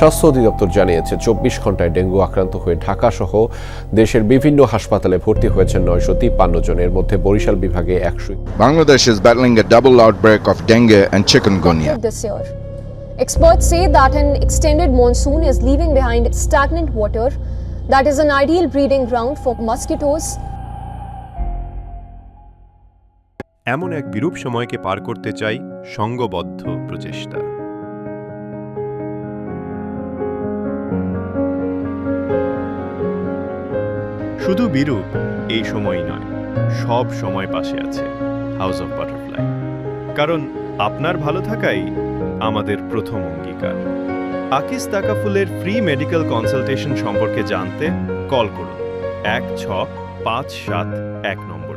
স্বাস্থ্য অধিদপ্তর জানিয়েছে চব্বিশ ঘন্টায় ডেঙ্গু আক্রান্ত হয়ে ঢাকা সহ দেশের বিভিন্ন হাসপাতালে ভর্তি হয়েছেন নয়শো তিপ্পান্ন জনের মধ্যে বরিশাল বিভাগে একশো Bangladesh is battling a double outbreak of dengue and chikungunya. this year. Experts say that an extended monsoon is leaving behind stagnant water that is an ideal breeding ground for mosquitoes এমন এক বিরূপ সময়কে পার করতে চাই সঙ্গবদ্ধ প্রচেষ্টা শুধু বিরূপ, এই সময় নয়, সব সময় পাশে আছে হাউস অফ বাটারফ্লাই কারণ আপনার ভালো থাকাই আমাদের প্রথম অঙ্গীকার। আকিস তাকাফুলের ফ্রি মেডিকেল কনসালটেশন সম্পর্কে জানতে কল করুন। এক ছ পাঁচ সাত এক নম্বরে।